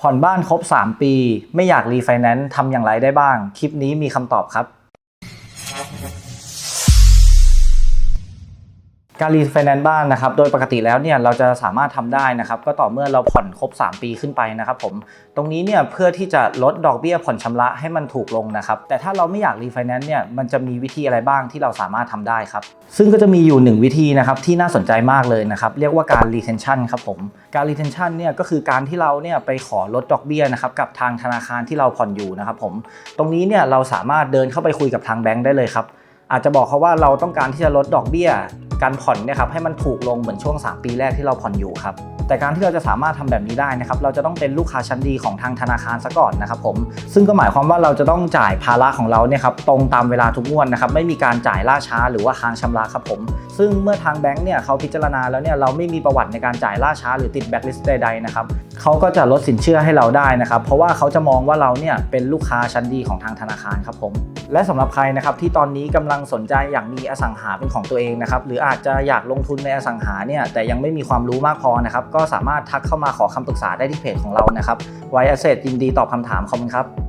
ผ่อนบ้านครบ 3 ปี ไม่อยากรีไฟแนนซ์ทำอย่างไรได้บ้าง คลิปนี้มีคำตอบครับ การรีไฟแนนซ์บ้านนะครับ โดยปกติแล้วเนี่ยเราจะสามารถทำได้นะครับ ก็ต่อเมื่อเราผ่อนครบ 3 ปีขึ้นไปนะครับผม ตรงนี้เนี่ยเพื่อที่จะลดดอกเบี้ยผ่อนชำระให้มันถูกลงนะครับ แต่ถ้าเราไม่อยากรีไฟแนนซ์เนี่ย มันจะมีวิธีอะไรบ้างที่เราสามารถทำได้ครับ ซึ่งก็จะมีอยู่ 1 วิธีนะครับที่น่าสนใจมากเลยนะครับ เรียกว่าการ retention ครับผม การ retention เนี่ยก็คือการที่เราเนี่ยไปขอลดดอกเบี้ยนะครับกับทางธนาคารที่เราผ่อนอยู่นะครับผม ตรงนี้เนี่ยเราสามารถเดินเข้าไปคุยกับทางแบงค์ได้เลยครับ อาจจะบอกเขาว่าเราต้องการที่จะลดดอกเบี้ย การผ่อนเนี่ยครับให้มันถูกลงเหมือนช่วง 3 ปีแรกที่เราผ่อนอยู่ครับแต่การที่เราจะสามารถทำแบบนี้ได้นะครับเราจะต้องเป็นลูกค้าชั้นดีของทางธนาคารซะก่อนนะครับผมซึ่งก็หมายความว่าเราจะต้องจ่ายภาระของเราเนี่ยครับตรงตามเวลาทุกงวดนะครับไม่มีการจ่ายล่าช้าหรือว่าค้างชำระครับผมซึ่งเมื่อทางแบงค์เนี่ยเขาพิจารณาแล้วเนี่ยเราไม่มีประวัติในการจ่ายล่าช้าหรือติดแบ็คลิสต์ใดๆนะครับ เขาก็จะลดสินเชื่อให้เราได้นะครับ เพราะว่าเขาจะมองว่าเราเนี่ยเป็นลูกค้าชั้นดีของทางธนาคารครับผม และสำหรับใครนะครับที่ตอนนี้กำลังสนใจอยากมีอสังหาเป็นของตัวเองนะครับหรืออาจจะอยากลงทุนในอสังหาเนี่ยแต่ยังไม่มีความรู้มากพอนะครับก็สามารถทักเข้ามาขอคำปรึกษาได้ที่เพจของเรานะครับไว้อเซยินดีตอบคำถามขอบคุณครับ